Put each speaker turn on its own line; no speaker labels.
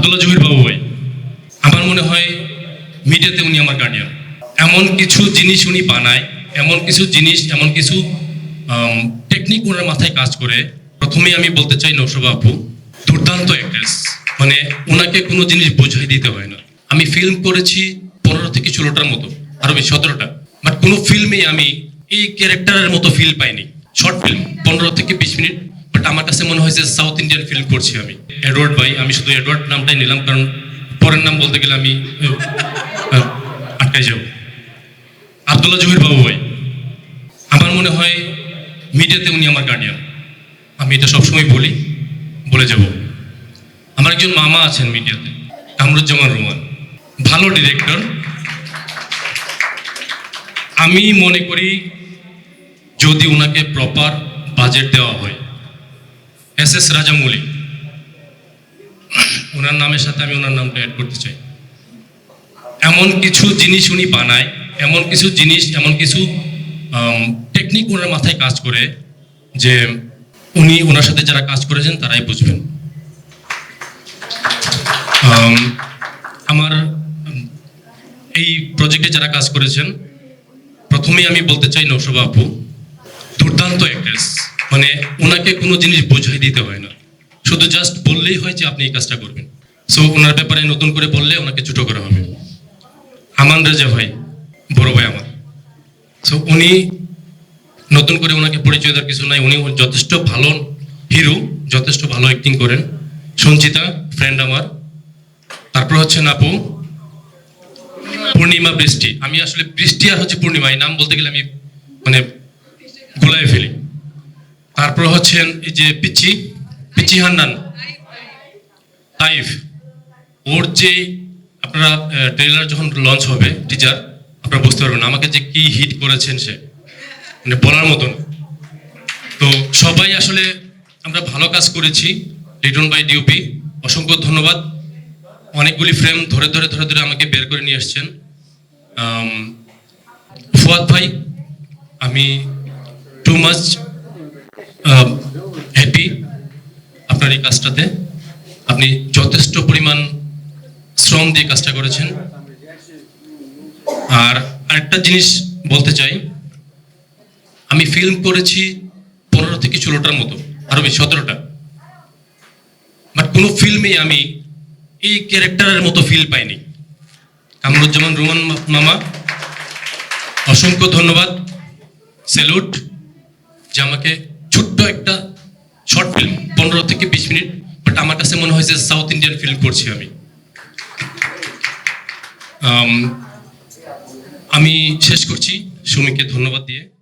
আবদুল্লাহ জহির বাবু ভাই, আমার মনে হয় মিডিয়াতে উনি আমার গার্ডিয়ান এমন কিছু জিনিস উনি বানায়, এমন কিছু জিনিস, এমন কিছু টেকনিক ওনার মাথায় কাজ করে। প্রথমেই আমি বলতে চাই নৌসভা আপু, দুর্দান্ত অ্যাক্ট্রেস মানে ওনাকে কোনো জিনিস বোঝাই দিতে হয় না। আমি ফিল্ম করেছি পনেরো থেকে ষোলোটার মতো, আরও বেশি, সতেরোটা। বাট কোনো ফিল্মে আমি এই ক্যারেক্টারের মতো ফিল পাইনি। শর্ট ফিল্ম পনেরো থেকে বিশ মিনিট। বাট আমার কাছে মনে হয়েছে সাউথ ইন্ডিয়ান ফিল করছি আমি। এডওয়ার্ড ভাই, আমি শুধু এডওয়ার্ড নামটাই নিলাম, কারণ পরের নাম বলতে গেলে আমি আটকাই যাব। আবদুল্লাহ জহির বাবু ভাই, আমার মনে হয় মিডিয়াতে উনি আমার গার্ডিয়ান আমি এটা সবসময় বলি, বলে যাব। আমার একজন মামা আছেন মিডিয়াতে কামরুজ্জামান রোমান। ভালো ডিরেক্টর আমি মনে করি যদি ওনাকে প্রপার বাজেট দেওয়া হয় এস এস রাজামৌলি। ওনার নামের সাথে আমি ওনার নামটা অ্যাড করতে চাই। এমন কিছু জিনিস উনি বানায়, এমন কিছু জিনিস, এমন কিছু টেকনিক ওনার মাথায় কাজ করে যে উনি ওনার সাথে যারা কাজ করেছেন তারাই বুঝবেন। আমার, এই প্রজেক্টে যারা কাজ করেছেন, প্রথমেই আমি বলতে চাই নৌসভা আপু, দুর্দান্ত অ্যাক্ট্রেস মানে ওনাকে কোনো জিনিস বোঝাই দিতে হয় না। শুধু জাস্ট বললেই হয় যে আপনি এই কাজটা করবেন। সো ওনার ব্যাপারে নতুন করে বললে ওনাকে ছোটো করা হবে। আমান রাজা ভাই, বড় ভাই আমার। সো উনি নতুন করে ওনাকে পরিচয় দেওয়ার কিছু নাই। উনি যথেষ্ট ভালো হিরো যথেষ্ট ভালো অ্যাক্টিং করেন। সঞ্চিতা ফ্রেন্ড আমার। তারপর হচ্ছে আপু পূর্ণিমা বৃষ্টি। আমি আসলে বৃষ্টি আর হচ্ছে পূর্ণিমা, এই নাম বলতে গেলে আমি মানে গোলায় ফেলি। তারপর হচ্ছেন এই যে পিচি পিচি হান্নান। তাইফ। ওর যে আপনারা ট্রেলার যখন লঞ্চ হবে টিজার আপনারা বুঝতে পারবেন আমাকে যে কি হিট করেছেন সে। মানে বলার মতন। তো সবাই আসলে আমরা ভালো কাজ করেছি লিটন বাই ডিউপি অসংখ্য ধন্যবাদ। অনেকগুলি ফ্রেম ধরে ধরে ধরে ধরে আমাকে বের করে নিয়ে এসছেন ফুয়াদ ভাই, আমি টু মাচ হ্যাপি আপনার এই কাজটাতে আপনি যথেষ্ট পরিমাণ শ্রম দিয়ে কাজটা করেছেন। আর আরেকটা জিনিস বলতে চাই, আমি ফিল্ম করেছি পনেরো থেকে ষোলোটার মতো, আরও বেশি, সতেরোটা। বাট কোনো ফিল্মে আমি এই ক্যারেক্টারের মতো ফিল পাইনি। কামরুজ্জামান, রোমান মামা, অসংখ্য ধন্যবাদ। স্যালুট যে আমাকে একটা শর্ট ফিল্ম পনেরো থেকে বিশ মিনিট বাট আমার কাছে মনে হয় যে সাউথ ইন্ডিয়ান ফিল্ম করছি আমি। আম, আমি শেষ করছি। সুমিকে ধন্যবাদ দিয়ে।